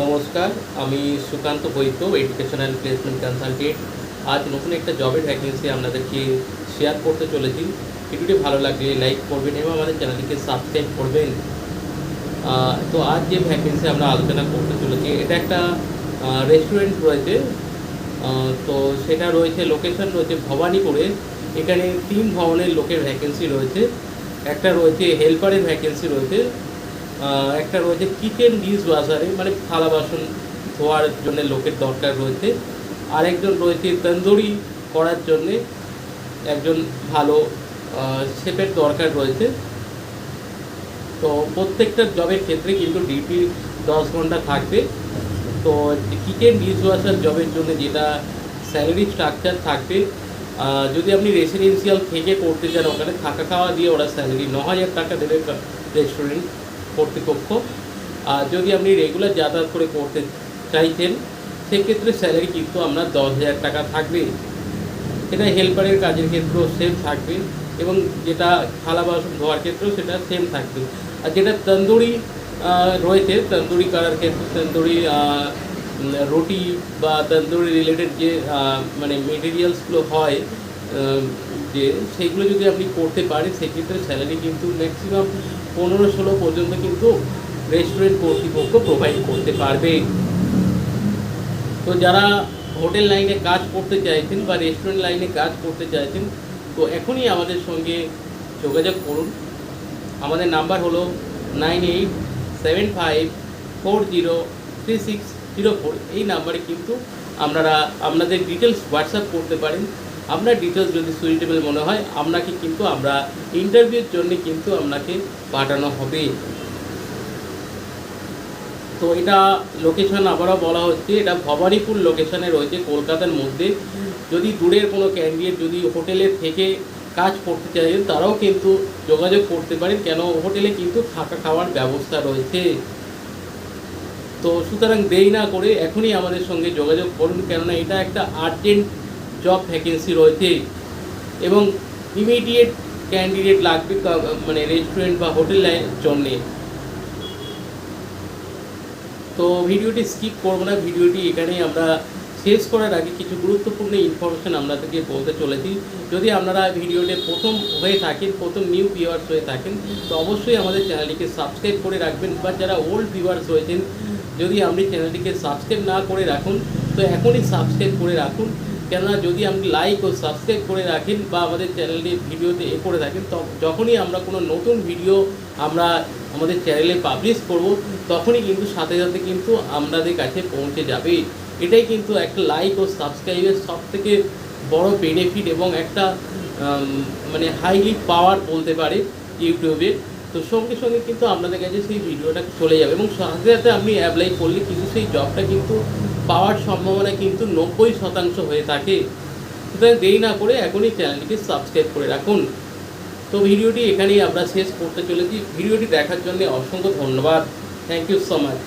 নমস্কার, আমি Sukanta Baidya educational placement consultant আজ নতুন একটা জবের ভ্যাকেন্সি আপনাদেরকে শেয়ার করতে চলেছি। ভিডিওটি ভালো লাগলে লাইক করবেন এবং আমাদের চ্যানেলটিকে সাবস্ক্রাইব করবেন। তো আজ যে ভ্যাকেন্সি আমরা আলোচনা করতে চলেছি, এটা একটা রেস্টুরেন্ট রয়েছে। তো সেটা রয়েছে লোকেশন রয়েছে ভবানীপুরে। এখানে তিন ধরনের লোকের ভ্যাকেন্সি রয়েছে। একটা রয়েছে হেল্পারের ভ্যাকেন্সি রয়েছে। একটা রয়েছে কিচেন ডিশ ওয়াশারে মানে থালা বাসন ধোয়ার জন্য লোকের দরকার রয়েছে। আরেকজন রয়েছে তন্দুরি করার জন্যে একজন ভালো শেপের দরকার রয়েছে। তো প্রত্যেকটা জবের ক্ষেত্রে কিন্তু ডিউটি দশ ঘণ্টা থাকবে। তো কিচেন ডিশ ওয়াশার জবের জন্য যেটা স্যালারি স্ট্রাকচার থাকবে যদি আপনি রেসিডেন্সিয়াল থেকে করতে চান, ওখানে থাকা খাওয়া দিয়ে ওরা স্যালারি ন হাজার টাকা দেবে রেস্টুরেন্ট কর্তৃপক্ষ। আর যদি আপনি রেগুলার যাতায়াত করে করতে চাইছেন সেক্ষেত্রে স্যালারি কিন্তু আপনার দশ হাজার টাকা থাকবে। এটা হেল্পারের কাজের ক্ষেত্রেও সেম থাকবে এবং যেটা থালা বাসন ধোয়ার ক্ষেত্রেও সেটা সেম থাকবে। আর যেটা তন্দুরি রয়েছে, তন্দুরি করার ক্ষেত্রে তন্দুরি রুটি বা তন্দুরি রিলেটেড যে মানে মেটেরিয়ালসগুলো হয় যে সেইগুলো যদি আপনি করতে পারেন, সেক্ষেত্রে স্যালারি কিন্তু ম্যাক্সিমাম পনেরো ষোলো পর্যন্ত কিন্তু রেস্টুরেন্ট কর্তৃপক্ষ প্রোভাইড করতে পারবে। তো যারা হোটেল লাইনে কাজ করতে চাইছেন বা রেস্টুরেন্ট লাইনে কাজ করতে চাইছেন, তো এখনই আমাদের সঙ্গে যোগাযোগ করুন। আমাদের নাম্বার হলো nine eight seven five four zero three six zero four এই নাম্বারে কিন্তু আপনারা, আপনাদের ডিটেলস হোয়াটসঅ্যাপ করতে পারেন। আপনার ডিটেলস যদি সুইটেবল মনে হয়, আপনাকে কিন্তু আমরা ইন্টারভিউর জন্য কিন্তু আপনাকে পাঠানো হবে। তো এটা লোকেশন আবারও বলা হচ্ছে, এটা ভবানীপুর লোকেশনে রয়েছে, কলকাতার মধ্যে। যদি দূরের কোনো ক্যান্ডিডেট যদি হোটেলে থেকে কাজ করতে চায়, তারাও কিন্তু যোগাযোগ করতে পারেন, কেন হোটেলে কিন্তু থাকা খাওয়ার ব্যবস্থা রয়েছে। তো সুতরাং দেরি না করে এখনই আমাদের সঙ্গে যোগাযোগ করুন, কেননা এটা একটা আর্জেন্ট জব ভ্যাকেন্সি রয়েছে এবং ইমিডিয়েট ক্যান্ডিডেট লাগবে মানে রেস্টুরেন্ট বা হোটেলের জন্যে। তো ভিডিওটি স্কিপ করব না ভিডিওটি এখানেই আমরা শেষ করার আগে কিছু গুরুত্বপূর্ণ ইনফরমেশন আপনাদেরকে বলতে চলেছি। যদি আপনারা ভিডিওতে প্রথম হয়ে থাকেন, প্রথম নিউ ভিউয়ার্স হয়ে থাকেন, তো অবশ্যই আমাদের চ্যানেলটিকে সাবস্ক্রাইব করে রাখবেন বা যারা ওল্ড ভিউয়ার্স হয়েছেন যদি আপনি চ্যানেলটিকে সাবস্ক্রাইব না করে রাখুন, তো এখনই সাবস্ক্রাইব করে রাখুন। কেননা যদি আপনি লাইক ও সাবস্ক্রাইব করে রাখেন বা আমাদের চ্যানেলটি ভিডিওতে এ করে থাকেন যখনই আমরা কোনো নতুন ভিডিও আমরা আমাদের চ্যানেলে পাবলিশ করব, তখনই কিন্তু সাথে সাথে কিন্তু আপনাদের কাছে পৌঁছে যাবে। এটাই কিন্তু একটা লাইক ও সাবস্ক্রাইবের সব থেকে বড় বেনিফিট এবং একটা মানে হাইলি পাওয়ার বলতে পারে ইউটিউবে। তো সঙ্গে সঙ্গে কিন্তু আপনাদের কাছে সেই ভিডিওটা চলে যাবে এবং সাথে সাথে আপনি অ্যাপ্লাই করলে কিন্তু সেই জবটা কিন্তু পাওয়ার সম্ভাবনা কিন্তু নব্বই শতাংশ হয়ে থাকে। সুতরাং দেরি না করে এখনই চ্যানেলটিকে সাবস্ক্রাইব করে রাখুন। তো ভিডিওটি এখানেই আমরা শেষ করতে চলেছি। ভিডিওটি দেখার জন্য অসংখ্য ধন্যবাদ। Thank you so much